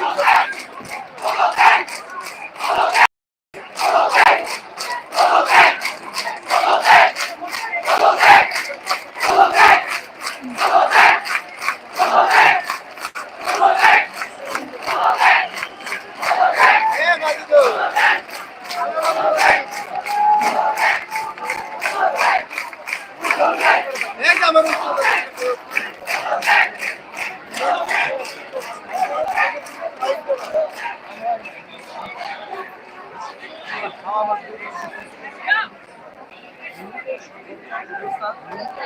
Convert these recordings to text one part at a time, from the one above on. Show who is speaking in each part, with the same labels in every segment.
Speaker 1: Oh, প্রিয়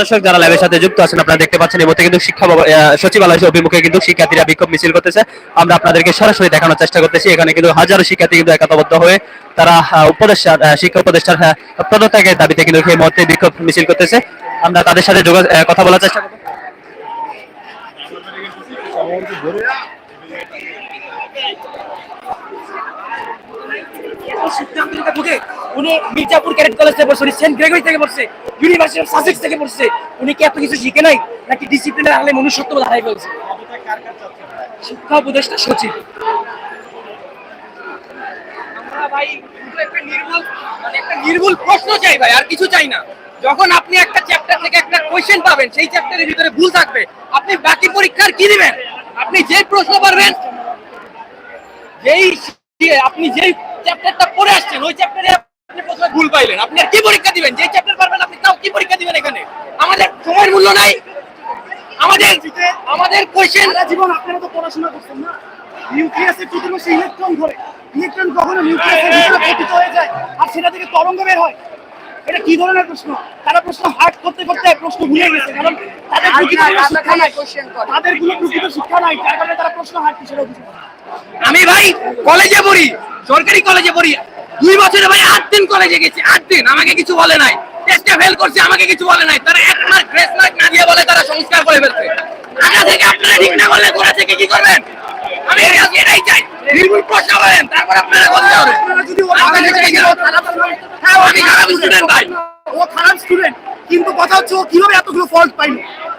Speaker 1: দর্শক, যারা ল্যাবের সাথে যুক্ত আছেন, আপনারা দেখতে পাচ্ছেন এই মুহূর্তে কিন্তু শিক্ষা সচিবালয় অভিমুখে কিন্তু শিক্ষার্থীরা বিক্ষোভ মিছিল করতেছে। আমরা আপনাদেরকে সরাসরি দেখানোর চেষ্টা করতেছি। এখানে কিন্তু হাজারো শিক্ষার্থী কিন্তু একতাবদ্ধ হয়ে তারা উপদেষ্টা শিক্ষা উপদেষ্টার পদত্যাগের দাবিতে কিন্তু এই মুহূর্তে বিক্ষোভ মিছিল করতেছে। আমরা তাদের সাথে কথা বলার চেষ্টা করব।
Speaker 2: পড়ছে সেন্ট থেকে পড়ছে উনি কি এত কিছু শিখে নাই নাকি মনুষ্যত্ব হারাই একটা নির্ভুল প্রশ্ন চাই ভাই আর কিছু চাই না যখন আপনি একটা চ্যাপ্টার থেকে একটা কোয়েশ্চেন পাবেন সেই চ্যাপ্টারের ভিতরে ভুল থাকবে আপনি বাকি পরীক্ষার কি দিবেন আপনি যে প্রশ্ন পারবেন যেই আপনি যেই চ্যাপ্টারটা পড়ে আসছেন ওই চ্যাপ্টারে আপনি প্রথমে ভুল পাইলেন। আপনি আর কি পরীক্ষা দিবেন? যে চ্যাপ্টার পারবেন আপনি তাও কি পরীক্ষা দিবেন এখানে? আমাদের সময়ের মূল্য নাই। আমাদের আমাদের কোশ্চেন
Speaker 3: জীবন আপনারা তো পড়াশোনা করছেন না। নিউক্লিয়াসের চতুর্পাশে ইলেকট্রন ঘোরে ইলেকট্রন কখনো নিউক্লিয়াসের ভিতরে পতিত হয়ে যায় আর সেটা থেকে তরঙ্গ বের হয়। এটা কি ধরনের প্রশ্ন? তারা প্রশ্ন হার্ড করতে করতে প্রশ্ন ভুলে গেছে। কারণ তাদের প্রকৃত শিক্ষা নাই। তাদের কোনো প্রকৃত শিক্ষা নাই। যার কারণে তারা প্রশ্ন হার্ড অভিযোগ
Speaker 2: আমি ভাই কলেজে পড়ি সরকারি কলেজে পড়ি। দুই বছরে ভাই আট দিন কলেজে গেছি আট দিন। আমাকে কিছু বলে নাই। টেস্টে ফেল করছে আমাকে কিছু বলে নাই। তারা এক মার্ক গ্রেস মার্ক না দিয়ে বলে তারা সংস্কার করে ফেলছে। আগা থেকে আপনারা ঠিক না করলে গোড়া থেকে কি করবেন? আমি এটাই চাই। নির্ভুল প্রশ্ন করেন তারপর আপনারা বলতে হবে হ্যাঁ আমি খারাপ স্টুডেন্ট ভাই।
Speaker 3: ও খারাপ স্টুডেন্ট কিন্তু কথা হচ্ছে ও কীভাবে এতগুলো ফল্ট পাইলো?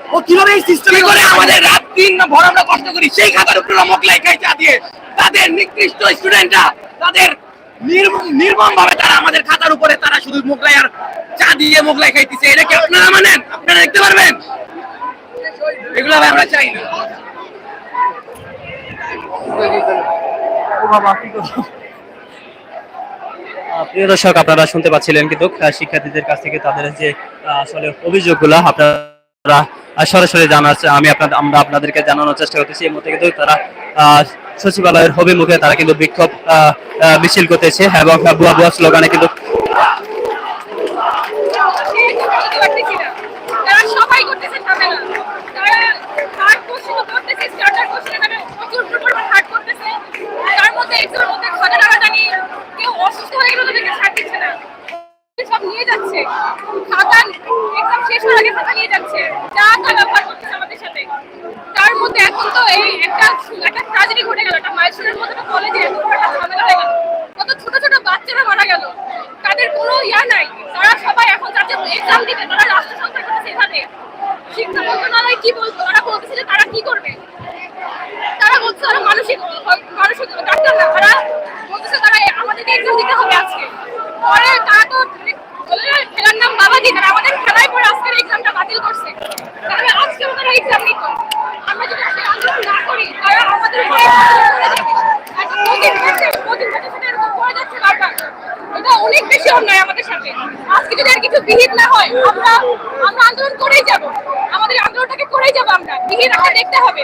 Speaker 3: ও কীভাবে এই সিস্টেমে
Speaker 2: করে আমাদের রাত দিন ভর আমরা কষ্ট করি? সেই খাতার উপরে মোকলাই খাই চা দিয়ে তাদের নিকৃষ্ট স্টুডেন্টরা তাদের নির্মম ভাবে তারা আমাদের খাতার উপরে তারা শুধু মোগলাই আর চা দিয়ে মোগলাই খাইতেছে এটা কি আপনারা মানেন? আপনারা দেখতে পারবেন? এগুলো আমরা চাই না।
Speaker 1: আহ, প্রিয় দর্শক, আপনারা শুনতে পাচ্ছিলেন কিন্তু শিক্ষার্থীদের কাছ থেকে তাদের যে আসলে অভিযোগগুলা আপনারা সরাসরি জানার আমি আপনাদের আমরা আপনাদেরকে জানানোর চেষ্টা করতেছি। এর মধ্যে কিন্তু তারা সচিবালয়ের অভিমুখে তারা কিন্তু বিক্ষোভ মিছিল করতেছে এবং বুয়া বুয়া স্লোগানে কিন্তু
Speaker 4: তারা সবাই করতেছে ঝামেলা তারা হার্ড কোশ্চেন করতেছে স্টার্টার কোশ্চেন এখানে প্রচুর পরিমাণ হার্ড করতেছে তার মধ্যে এক্সামের মধ্যে ঘটে টাকা জানি কেউ অসুস্থ হয়ে গেলে তাদেরকে ছাড় না। একটা একটা ঘটে গেল। একটা মাইলস্টোনের মধ্যে একটা কলেজে কত ছোট ছোট বাচ্চারা মারা গেল। তাদের কোনো ইয়া নাই। তারা সবাই এখন যাচ্ছে এক্সাম দিতে। তারা রাষ্ট্র সংখ্যা করতেছে এখানে শিক্ষা মন্ত্রণালয় কি বলতো? তারা বলতেছে যে তারা কি করবে তারা বলছে তারা মানসিক মানসিক ডাক্তার না তারা বলতেছে তারা এ- আমাদেরকে এক্সাম দিতে হবে আজকে পরে তারা তো মানে বলে না, খেলার নাম বাবাজি তারা আমাদের খেলায় পরে আজকের এক্সামটা বাতিল করছে তাহলে আজকেও তারা এক্সাম নিত আমরা যদি আজকে আন্দোলন না করি তারা আমাদের উপরে একটা প্রতি বছর প্রতি বছর সেটা এরকম করে যাচ্ছে বারবার এটা অনেক বেশি অন্যায় আমাদের সাথে। আজকে যদি আর কিছু বিহিত না হয়, আমরা আমরা আন্দোলন করেই যাব। আমাদের আন্দোলনটাকে করেই যাব আমরা। বিহিত আমরা দেখতে হবে।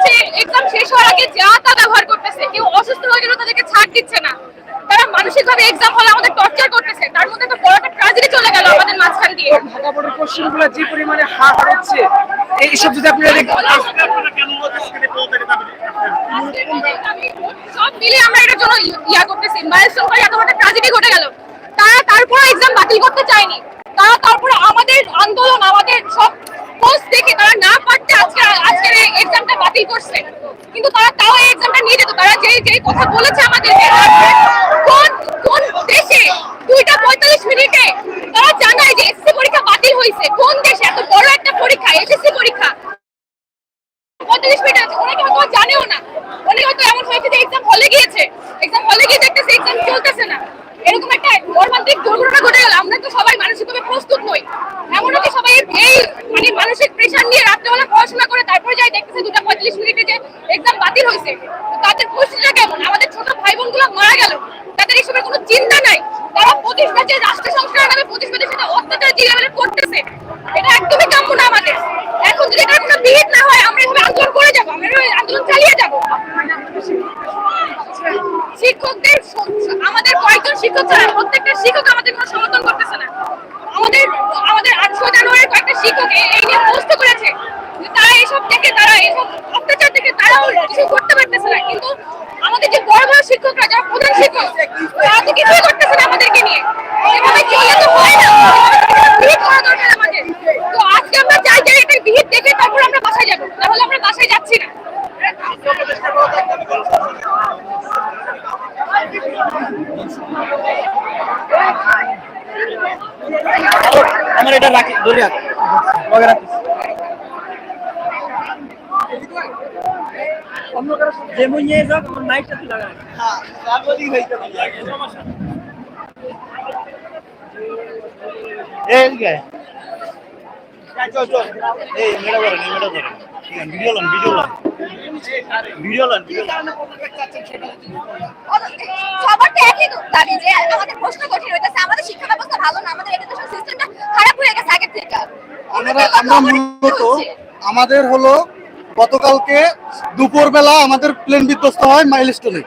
Speaker 4: যাচ্ছে এক্সাম শেষ হওয়ার আগে যা তা ব্যবহার করতেছে কেউ অসুস্থ হয়ে গেলেও তাদেরকে ছাড় দিচ্ছে না। তারা মানসিকভাবে এক্সাম হলে আমাদের টর্চার করতেছে তার মধ্যে তো বড় একটা ট্র্যাজেডি চলে গেল আমাদের মাঝখান দিয়ে।
Speaker 5: ঢাকা বোর্ডের কোশ্চেনগুলো যে পরিমাণে হার হচ্ছে এইসব যদি আপনি
Speaker 4: সব মিলে আমরা এটার জন্য ইয়া করতেছি মাইলস্টোন করে এত বড় ট্র্যাজেডি ঘটে গেল। তারা তারপরে এক্সাম বাতিল করতে চায়নি। তারা তারপরে আমাদের আন্দোলন আমাদের সব পোস্ট দেখে তারা না পারতে আজকে আজকের এই এক্সামটা বাতিল করছে। কিন্তু তারা তাও এই এক্সামটা নিয়ে যেত। তারা যেই যেই কথা বলেছে আমাদেরকে, কোন কোন দেশে দুইটা পঁয়তাল্লিশ মিনিটে তারা জানায় যে এসএসসি পরীক্ষা বাতিল হয়েছে? কোন দেশে? এত বড় একটা পরীক্ষা এসএসসি পরীক্ষা। পঁয়তাল্লিশ মিনিট আছে। অনেকে হয়তো জানেও না। অনেকে হয়তো এমন হয়েছে যে এক্সাম হলে গিয়েছে। এক্সাম হলে গিয়ে দেখতেছে এক্সাম চলতেছে না। এরকম একটা মর্মান্তিক দুর্ঘটনা ঘটে গেল। আমরা তো সবাই মানসিকভাবে প্রস্তুত নই। এমনও কি সবাই এই মানে মানসিক প্রেশার নিয়ে রাত্রেবেলা পড়াশোনা করে তারপরে যাই দেখতেছে দুটা পঁয়তাল্লিশ মিনিটে যে এক্সাম বাতিল হয়েছে? তাদের পরিস্থিতিটা কেমন? আমাদের ছোট ভাই বোনগুলো মারা গেল। তাদের এসবের কোনো চিন্তা নাই। তারা প্রতিষ্ঠাতে রাষ্ট্র সংস্কারের নামে প্রতিষ্ঠাদের সাথে অত্যাচার যে লেভেলে করতেছে, এটা একদমই কাম্য না আমাদের। এখন যদি এটার কোনো বিহিত না হয়, আমরা এভাবে আন্দোলন করে যাব, আমরা আন্দোলন চালিয়ে যাব শিক্ষকদের স- আমাদের কয়েকজন শিক্ষক ছাড়া প্রত্যেকটা শিক্ষক আমাদের কোনো সমর্থন করতেছে না। আমাদের আমাদের আটশো জানুয়ারির কয়েকটা শিক্ষক এই নিয়ে পোস্ট করেছে তারা এইসব দেখে, তারা এইসব অত্যাচার দেখে তারাও কিছু করতে পারতেছে না। কিন্তু আমাদের যে বড় বড় শিক্ষকরা, যারা প্রধান শিক্ষক, তারা তো কিছুই করতেছে না আমাদেরকে নিয়ে। এভাবে চলে তো হয় না বিহিত করা দরকার আমাদের তো আজকে আমরা চাই যে এটা বিহিত দেখে তারপর আমরা বাসায় যাব তাহলে আমরা বাসায় যাচ্ছি না
Speaker 5: আমার এটা রাখি ধরে রাখ লগে রাখ অন্য কারও
Speaker 4: সবার তো একই দাবি যে আমাদের প্রশ্ন কঠিন হইতেছে আমাদের শিক্ষা ব্যবস্থা ভালো না আমাদের এডুকেশন সিস্টেমটা খারাপ হয়ে গেছে আগের থেকে।
Speaker 6: আমরা আমরা মূলত আমাদের হলো গতকালকে দুপুরবেলা আমাদের প্লেন বিধ্বস্ত হয় মাইলস্টোনে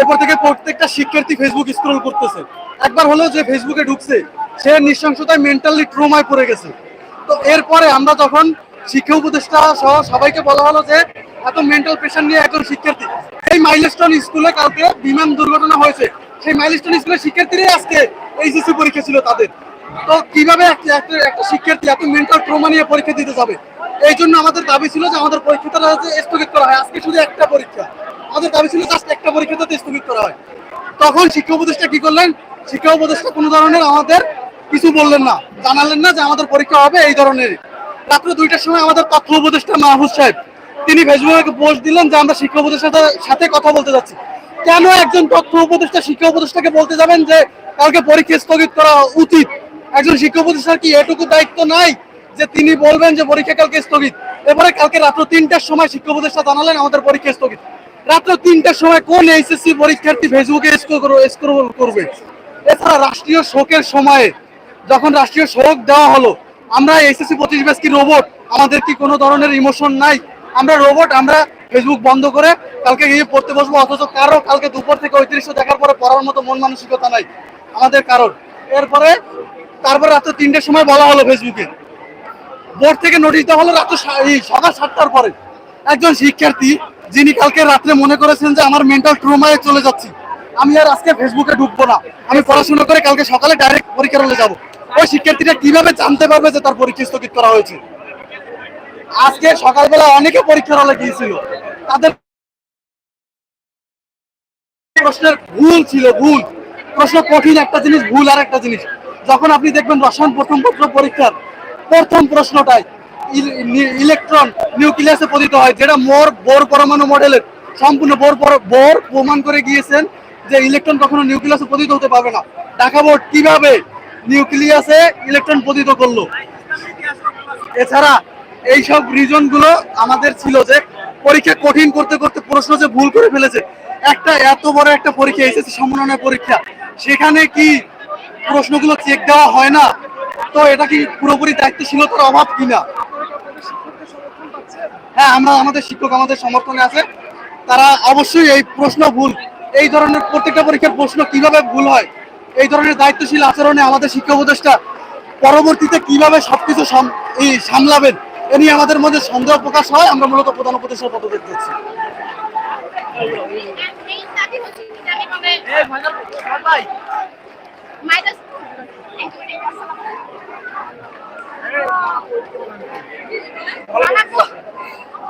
Speaker 6: এরপর থেকে প্রত্যেকটা শিক্ষার্থী ফেসবুক স্ক্রল করতেছে। একবার হলো যে ফেসবুকে ঢুকছে সে নৃশংসতায় মেন্টালি ট্রোমায় পড়ে গেছে। তো এরপরে আমরা যখন শিক্ষা উপদেষ্টা সহ সবাইকে বলা হলো যে এত মেন্টাল প্রেশার নিয়ে একজন শিক্ষার্থী। এই মাইলস্টোন স্কুলে কালকে বিমান দুর্ঘটনা হয়েছে। সেই মাইলস্টোন স্কুলের শিক্ষার্থীরাই আজকে এইচএসসি পরীক্ষা ছিল তাদের। তো কীভাবে একটা শিক্ষার্থী এত মেন্টাল ট্রমা নিয়ে পরীক্ষা দিতে যাবে? এই জন্য আমাদের দাবি ছিল যে আমাদের পরীক্ষাটা স্থগিত করা হয়। আজকে শুধু একটা পরীক্ষা। আমাদের দাবি ছিল জাস্ট একটা পরীক্ষা যাতে স্থগিত করা হয়। তখন শিক্ষা উপদেষ্টা কি করলেন? শিক্ষা উপদেষ্টা কোনো ধরনের আমাদের কিছু বললেন না। জানালেন না যে আমাদের পরীক্ষা হবে এই ধরনের। রাত্র দুইটার সময় আমাদের তথ্য উপদেষ্টা মাহফুজ সাহেব, তিনি ফেসবুকে পোস্ট দিলেন যে আমরা শিক্ষা উপদেষ্টার সাথে কথা বলতে যাচ্ছি। কেন একজন তথ্য উপদেষ্টা, শিক্ষা উপদেষ্টাকে বলতে যাবেন যে কালকে পরীক্ষা স্থগিত করা উচিত? একজন শিক্ষা উপদেষ্টার কি এটুকু দায়িত্ব নাই যে তিনি বলবেন যে পরীক্ষা কালকে স্থগিত? এবারে কালকে রাত্র তিনটার সময় শিক্ষা উপদেষ্টা জানালেন আমাদের পরীক্ষা স্থগিত। রাত্র তিনটার সময় কোন এইচএসসি পরীক্ষার্থী ফেসবুকে স্ক্রল করবে? এছাড়া রাষ্ট্রীয় শোকের সময়ে যখন রাষ্ট্রীয় শোক দেওয়া হলো আমরা এসএসসি পঁচিশ ব্যাচ কি রোবট আমাদের কি কোনো ধরনের ইমোশন নাই? আমরা রোবট আমরা ফেসবুক বন্ধ করে কালকে গিয়ে পড়তে বসবো, অথচ কারও কালকে দুপুর থেকে দৃশ্য দেখার পরে পড়ার মতো মন মানসিকতা নাই। আমাদের কারোর। এরপরে, তারপরে রাত্র তিনটের সময় বলা হলো ফেসবুকে বোর্ড থেকে নোটিশ দেওয়া হলো রাত্র সকাল সাতটার পরে। একজন শিক্ষার্থী, যিনি কালকে রাত্রে মনে করেছেন যে আমার মেন্টাল ট্রমায় চলে যাচ্ছি। আমি আর আজকে ফেসবুকে ঢুকবো না। আমি পড়াশোনা করে কালকে সকালে ডাইরেক্ট পরীক্ষার হলে যাব। ওই শিক্ষার্থীরা কীভাবে জানতে পারবে যে তার পরীক্ষা স্থগিত করা হয়েছে? আজকে সকালবেলা অনেকে পরীক্ষার হলে গিয়েছিল। তাদের প্রশ্নের ভুল ছিল, ভুল। প্রশ্ন কঠিন একটা জিনিস, ভুল আর একটা জিনিস। যখন আপনি দেখবেন রসায়ন প্রথম পত্র পরীক্ষার, প্রথম প্রশ্নটাই ইলেকট্রন নিউক্লিয়াসে পতিত হয়, যেটা মোর বোর পরমাণু মডেলের সম্পূর্ণ বোর বোর প্রমাণ করে গিয়েছেন যে ইলেকট্রন কখনো নিউক্লিয়াসে পতিত হতে পারবে না। বোর্ড কীভাবে নিউক্লিয়াসে ইলেকট্রন পতিত করল। এছাড়া এইসব রিজনগুলো আমাদের ছিল যে পরীক্ষা কঠিন করতে করতে প্রশ্ন যে ভুল করে ফেলেছে। একটা এত বড় একটা পরীক্ষা এসেছে সমন্বয় পরীক্ষা। সেখানে কি প্রশ্নগুলো চেক দেওয়া হয় না? তো এটা কি পুরোপুরি দায়িত্বশীলতার অভাব কিনা? হ্যাঁ আমরা আমাদের শিক্ষক, আমাদের সমর্থনে আছে। তারা অবশ্যই এই প্রশ্ন ভুল। এই ধরনের প্রত্যেকটা পরীক্ষার প্রশ্ন কীভাবে ভুল হয়? এই ধরনের দায়িত্বশীল আচরণে আমাদের শিক্ষা উপদেষ্টা পরবর্তীতে কীভাবে সবকিছু সাম- সামলাবেন, এ নিয়ে আমাদের মধ্যে সন্দেহ প্রকাশ হয়। আমরা মূলত প্রধান উপদেষ্টার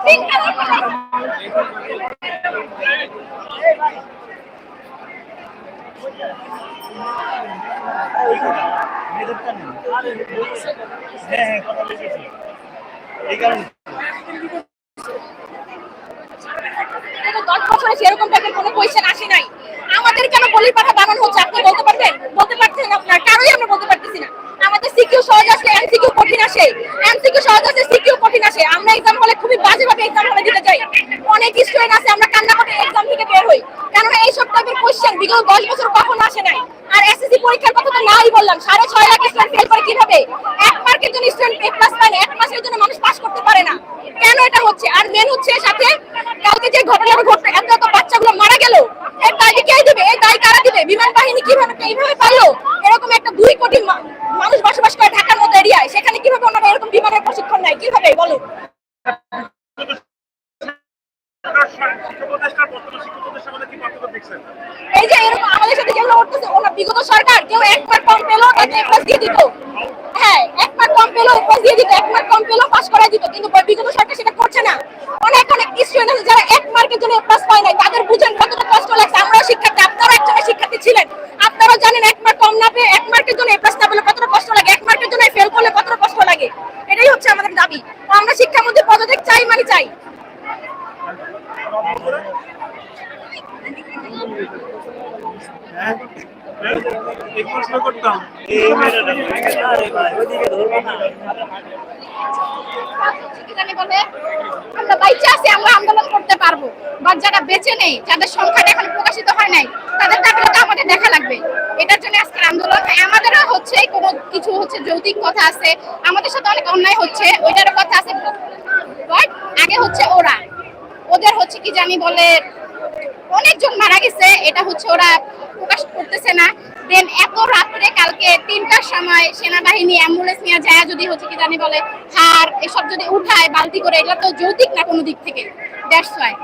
Speaker 4: এই দাবি আসে নাই। আমাদের কেন বলির হচ্ছে? আপনি বলতে বলতে আপনার। আমরা বলতে পারতেছি না। আমাদের সিকিউ কঠিন আসে সহজ কঠিন আসে আমরা এক্সাম হলে খুবই বাজেভাবে এক্সাম দিতে অনেক আছে, আমরা কান্না করে এক্সাম থেকে বের হই। এইসব টাইপের কোশ্চেন বিগত দশ বছর কখনো আসে নাই? আর এসএসসি পরীক্ষার কথা তো নাই বললাম। সাড়ে ছয় লাখ স্টুডেন্ট ফেল করে কীভাবে? এক মার্কের জন্য স্টুডেন্ট এ প্লাস পায় এক মাসের জন্য মানুষ পাস করতে পারে না। কেন এটা হচ্ছে? আর মেন হচ্ছে সাথে কালকে যে ঘটনাটা ঘটলো এত এত বাচ্চাগুলো মারা গেল এর দায়টি কে দিবে এই দায় কারা দিবে বিমান বাহিনী কীভাবে এইভাবে পারল এরকম একটা দুই কোটি মা- মানুষ বসবাস করে ঢাকার মতো এরিয়ায় সেখানে কীভাবে ওনারা এরকম বিমানের প্রশিক্ষণ নেয় কীভাবে বলো এই যে এরকম আমাদের সাথে যেগুলো করতেছে ওরা বিগত সরকার কেউ এক মার্ক কম পেল তাকে প্লাস দিয়ে দিত। হ্যাঁ এক মার্ক কম পেল প্লাস দিয়ে দিত এক মার্ক কম পেল পাস করাই দিত কিন্তু বিগত সরকার সেটা করছে না। অনেক অনেক স্টুডেন্ট আছে যারা এক মার্কের জন্য প্লাস পায় নাই তাদের বুঝেন কতটা কষ্ট লাগছে। আমরাও শিক্ষার্থী আপনারাও একজনের শিক্ষার্থী ছিলেন। আপনারাও জানেন এক মার্ক কম না পেয়ে এক মার্কের জন্য প্লাস না পেলে কতটা কষ্ট লাগে এক মার্কের জন্য ফেল করলে কতটা কষ্ট লাগে। এটাই হচ্ছে আমাদের দাবি। আমরা শিক্ষার মধ্যে পদত্যাগ চাই মানে চাই। আন্দোলন করতে পারব। বাট যারা বেঁচে নেই, যাদের সংখ্যাটা এখন প্রকাশিত হয় নাই, তাদের আমাদের দেখা লাগবে। এটার জন্য আজকের আন্দোলন আমাদেরও হচ্ছে কোনো কিছু হচ্ছে যৌতিক কথা আছে। আমাদের সাথে অনেক অন্যায় হচ্ছে, ওইটারও কথা আছে। আগে হচ্ছে ওরা। ওদের হচ্ছে কি জানি বলে অনেকজন মারা গেছে এটা হচ্ছে ওরা প্রকাশ করতেছে না। দেন এত রাত্রে কালকে তিনটার সময় সেনাবাহিনী অ্যাম্বুলেন্স নিয়ে যায় যদি হচ্ছে কি জানি বলে হার এসব যদি উঠায় বালতি করে এটা তো যৌতিক না কোনো দিক থেকে। দ্যাটস ওয়াই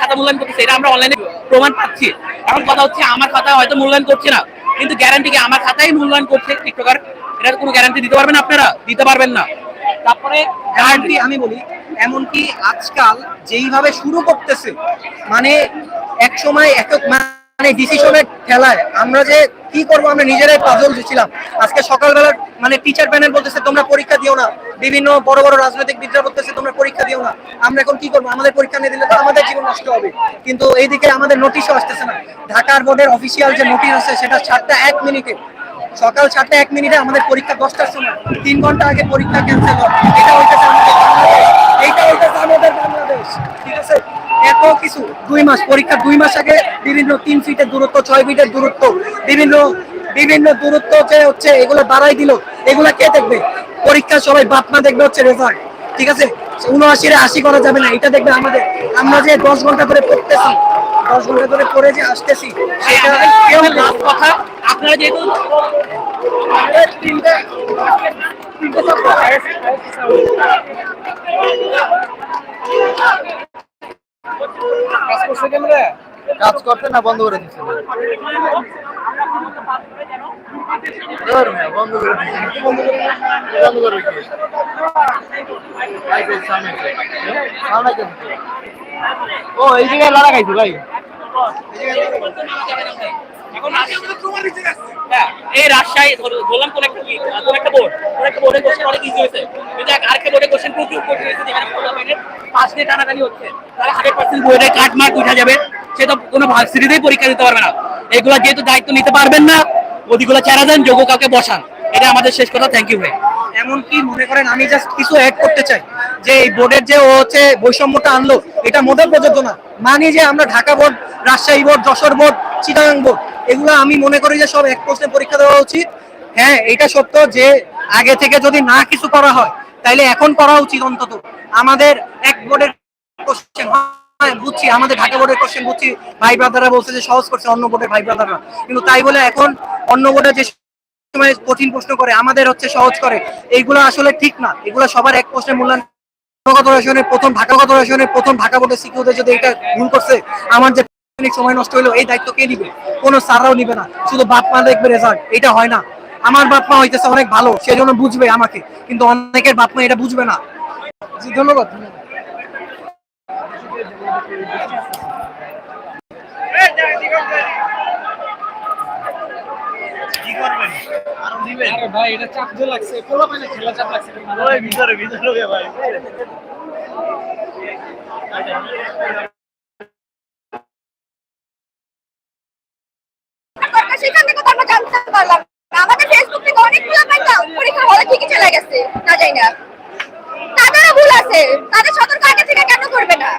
Speaker 2: খাতা এটা আমরা অনলাইনে প্রমাণ পাচ্ছি। এখন কথা হচ্ছে, আমার খাতা হয়তো মূল্যায়ন করছে না। কিন্তু গ্যারান্টি কি আমার খাতাই মূল্যায়ন করছে টিকটকার এটার কোনো গ্যারান্টি দিতে পারবেন আপনারা? দিতে পারবেন না। তারপরে
Speaker 5: এমনকি আমি বলি, এমনকি আজকাল যেইভাবে শুরু করতেছে মানে এক সময় এক মানে ডিসিশনের ঠেলায় আমরা যে কি করব, আমরা নিজেরাই পাজল ছিলাম আজকে সকালবেলা মানে টিচার প্যানেল বলতেছে, তোমরা পরীক্ষা দিও না। বিভিন্ন বড় বড় রাজনৈতিক বিদ্যা বলতেছে, তোমরা পরীক্ষা দিও না। আমরা এখন কি করব? আমাদের পরীক্ষা নিয়ে দিলে তো আমাদের জীবন নষ্ট হবে। কিন্তু এইদিকে আমাদের নোটিশও আসতেছে না। ঢাকার বোর্ডের অফিসিয়াল যে নোটিশ আছে, সেটা সাতটা এক মিনিটে সকাল সাতটা এক মিনিটে আমাদের পরীক্ষা দশটার সময়, তিন ঘণ্টা আগে পরীক্ষা ক্যান্সেল হয়। এটা হইতেছে আমাদের বাংলাদেশ। ঠিক আছে? এত কিছু, দুই মাস, পরীক্ষা দুই মাস আগে বিভিন্ন তিন ফিটের দূরত্ব, ছয় ফিটের দূরত্ব, বিভিন্ন বিভিন্ন দূরত্ব যে হচ্ছে, এগুলো বাড়াই দিল, এগুলা কে দেখবে? পরীক্ষা সবাই বাপ মা দেখবে হচ্ছে রেজাল্ট ঠিক আছে? উনআশিরে আশি করা যাবে না, এটা দেখবে আমাদের। আমরা যে দশ ঘণ্টা করে পড়তেছি দশ ঘণ্টা করে পড়ে যে আসতেছি সেটা
Speaker 2: কথা? আপনারা যেহেতু
Speaker 5: তিনটে তিনটে subject
Speaker 6: কাজ করতে না বন্ধ করে দিচ্ছে বন্ধ করে দিচ্ছে বন্ধ করে বন্ধ করে ও এই জায়গায় লড়া খাইছো ভাই?
Speaker 2: হ্যাঁ, এই রাজশাহী ধরলাম কোন একটা কোন একটা বোর্ড কোন একটা বোর্ডের কোশ্চেন অনেক ইজি হয়েছে। কিন্তু এক আরেকটা বোর্ডের কোশ্চেন প্রচুর কঠিন হয়েছে যেখানে পনেরো মিনিট পাঁচ মিনিট টানাটানি হচ্ছে। তাহলে হান্ড্রেড পার্সেন্ট বোর্ডে কাট মার্ক উঠা যাবে। সে তো কোনো ভার্সিটিতেই পরীক্ষা দিতে পারবে না। এগুলো যেহেতু দায়িত্ব নিতে পারবেন না ওদিকগুলো চেরা দেন যোগ্য কাউকে বসান। এটা আমাদের শেষ কথা। থ্যাংক ইউ ভাই।
Speaker 5: এমনকি মনে করেন আমি জাস্ট কিছু অ্যাড করতে চাই। যে এই বোর্ডের যে ও হচ্ছে বৈষম্যটা আনলো, এটা মোটেও প্রযোজ্য না। মানি যে আমরা Dhaka board, Rajshahi board, Jashore board, Chittagong board, এগুলো আমি মনে করি যে সব এক প্রশ্নে পরীক্ষা দেওয়া উচিত। হ্যাঁ এটা সত্য যে আগে থেকে যদি না কিছু করা হয়, তাইলে এখন করা উচিত অন্তত। আমাদের এক বোর্ডের কোশ্চেন হ্যাঁ বুঝছি, আমাদের ঢাকা বোর্ডের কোশ্চেন বুঝছি। ভাই ব্রাদাররা বলছে যে সহজ করছে অন্য বোর্ডের ভাই ব্রাদাররা। কিন্তু তাই বলে এখন অন্য বোর্ডে যে সময় কঠিন প্রশ্ন করে, আমাদের হচ্ছে সহজ করে এইগুলো আসলে ঠিক না। এগুলো সবার এক প্রশ্নের মূল্যায়ন ঢাকাগত প্রথম ঢাকা রসায়নের প্রথম ঢাকা বোর্ডের সিকিউরিটি যদি এটা ভুল করছে, আমার যে সময় নষ্ট হলো এই দায়িত্ব কে নিবে? কোনো স্যাররাও নিবে না। শুধু বাপ মা দেখবে রেজাল্ট এটা হয় না। আমার বাপ মা হইতেছে অনেক ভালো, সেজন্য বুঝবে আমাকে। কিন্তু অনেকের বাপ মা এটা বুঝবে না। ধন্যবাদ ধন্যবাদ।
Speaker 3: ভাই এটা চাপ দিয়ে লাগছে পোলা পাইলে খেলা চাপ লাগছে ভিতরে ভিতরে ভাই।
Speaker 4: দরকার সেখান থেকে তো আমরা জানতে পারলাম আমাদের ফেসবুক থেকে পাইলাম পরীক্ষা হলে ঠিকই চলে গেছে না যাই না। তাদেরও ভুল আছে তাদের সতর্ক আগে থেকে কেন করবে না?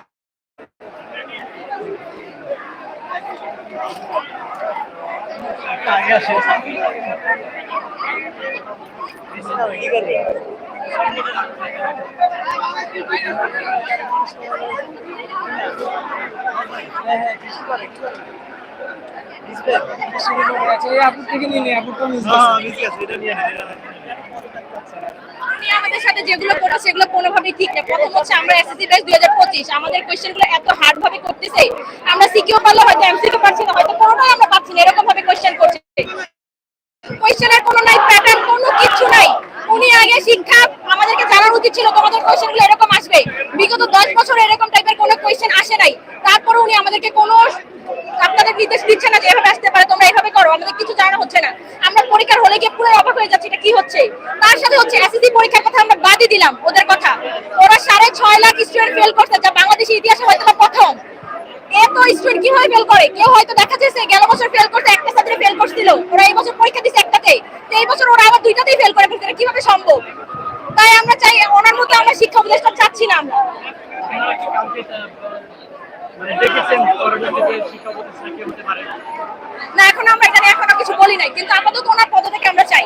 Speaker 3: আপুর থেকে নিয়ে নে আপুর তো মিস
Speaker 4: উনি আমাদের সাথে যেগুলো করেছে সেগুলো কোনোভাবেই ঠিক না প্রথম হচ্ছে আমরা এসএসসি ব্যাচ দুই হাজার পঁচিশ। আমাদের কোয়েশ্চেনগুলো এত হার্ড করতেছে, আমরা সিকিউ পারলে হয়তো এমসিকিউ পাচ্ছি না, হয়তো কোনোটাই আমরা পাচ্ছি না এরকম ভাবে কোয়েশ্চেন করছে কোয়েশ্চেনের কোনো নাই প্যাটার্ন কোনো কিছু নাই। উনি আগে শিক্ষা আমাদেরকে জানার উচিত ছিল, তোমাদের কোয়েশ্চেনগুলো এরকম আসবে। বিগত দশ বছর এরকম টাইপের কোনো কোয়েশ্চেন আসে নাই। তারপরে উনি আমাদেরকে কোনো আপনাদের নির্দেশ দিচ্ছে না যে এভাবে আসতে পারে, তোমরা এভাবে করো, আমাদের কিছু জানা হচ্ছে না। পরীক্ষার হলে গিয়ে পুরো অবাক হয়ে যাচ্ছে এটা কি হচ্ছে। তার সাথে হচ্ছে এসএসসি পরীক্ষার কথা আমরা বাদই দিলাম ওদের কথা। ওরা সাড়ে ছয় লাখ স্টুডেন্ট ফেল করছে, যা বাংলাদেশের ইতিহাসে হয়তো প্রথম। এত স্টুডেন্ট কীভাবে ফেল করে? কেউ হয়তো দেখা যাচ্ছে গেল বছর ফেল করতে একটা সাবজেক্টে ফেল করছিল। ওরা এই বছর পরীক্ষা দিছে একটাতে তো এই বছর ওরা আবার দুইটাতেই ফেল করে ফেলছে কীভাবে সম্ভব তাই আমরা চাই ওনার মতো আমরা শিক্ষা উপদেষ্টা চাচ্ছি না আমরা না এখন আমরা এটা নিয়ে এখনও কিছু বলি নাই কিন্তু আপাতত ওনার পদ থেকে আমরা চাই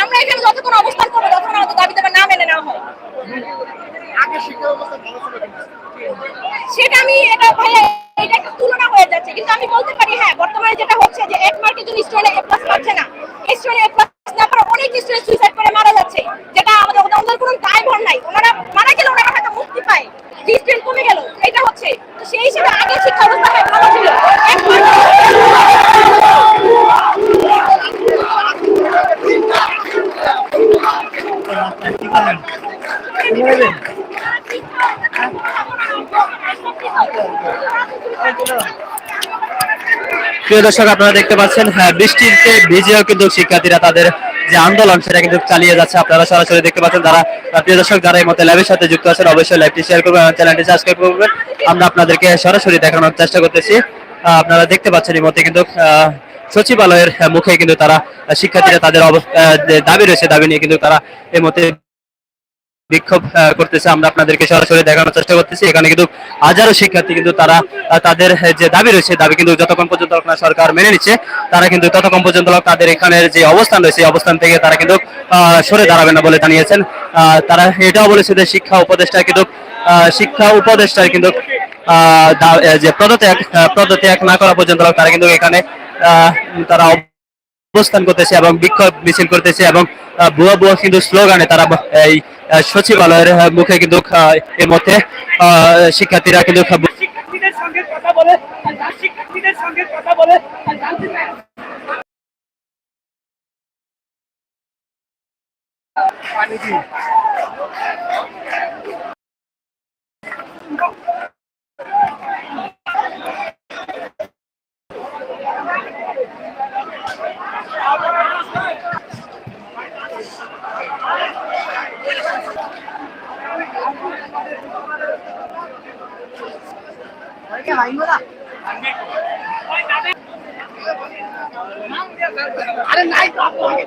Speaker 4: আমরা এখানে যতক্ষণ অবস্থান করব ততক্ষণ আমাদের দাবি দাবা না মেনে নেওয়া হয় সেটা আমি এটা ভাইয়া এটা একটা তুলনা হয়ে যাচ্ছে কিন্তু আমি বলতে পারি হ্যাঁ বর্তমানে যেটা হচ্ছে যে এক মার্কের জন্য স্টুডেন্ট এ প্লাস পাচ্ছে না স্টুডেন্ট এ প্লাস না পারে অনেক স্টুডেন্ট সুইসাইড করে মারা যাচ্ছে যেটা আমাদের ওদের কোনো দায়ভার নাই ওনারা মারা গেলে ওনারা হয়তো মুক্তি পায় যে স্টুডেন্ট কমে গেল এটা হচ্ছে তো সেই হিসেবে আগে শিক্ষা ব্যবস্থা হয় ভালো ছিল এক
Speaker 1: প্রিয় দর্শক, আপনারা দেখতে পাচ্ছেন হ্যাঁ বৃষ্টিতে ভিজেও কিন্তু শিক্ষার্থীরা তাদের যে আন্দোলন, সেটা কিন্তু চালিয়ে যাচ্ছে। আপনারা সরাসরি দেখতে পাচ্ছেন যারা প্রিয় দর্শক, যারা এই মতো ল্যাবের সাথে যুক্ত আছেন, অবশ্যই লাইভটি শেয়ার করবেন এবং চ্যানেলটি সাবস্ক্রাইব করবেন। আমরা আপনাদেরকে সরাসরি দেখানোর চেষ্টা করতেছি। আপনারা দেখতে পাচ্ছেন এই মধ্যে কিন্তু সচিবালয়ের মুখে কিন্তু তারা শিক্ষার্থীরা তাদের দাবি রয়েছে, দাবি নিয়ে কিন্তু তারা এই মধ্যে বিক্ষোভ করতেছে। আমরা আপনাদেরকে সরাসরি দেখানোর চেষ্টা করতেছি। এখানে কিন্তু হাজারো শিক্ষার্থী কিন্তু তারা তাদের যে দাবি রয়েছে, দাবি কিন্তু যতক্ষণ পর্যন্ত না সরকার মেনে নিচ্ছে, তারা কিন্তু ততক্ষণ পর্যন্ত তাদের এখানের যে অবস্থান রয়েছে অবস্থান থেকে তারা কিন্তু সরে দাঁড়াবে না বলে জানিয়েছেন। তারা এটাও বলেছে যে শিক্ষা উপদেষ্টা কিন্তু শিক্ষা উপদেষ্টার কিন্তু যে পদত্যাগ পদত্যাগ না করা পর্যন্ত তারা কিন্তু এখানে তারা অবস্থান করতেছে এবং বিক্ষোভ মিছিল করতেছে এবং ভুয়া ভুয়া কিন্তু স্লোগানে তারা এই সচিবালয়ের মুখে কিন্তু এর মধ্যে শিক্ষার্থীরা কিন্তু
Speaker 3: জানতে চাই আরে নাই তো আপু আগে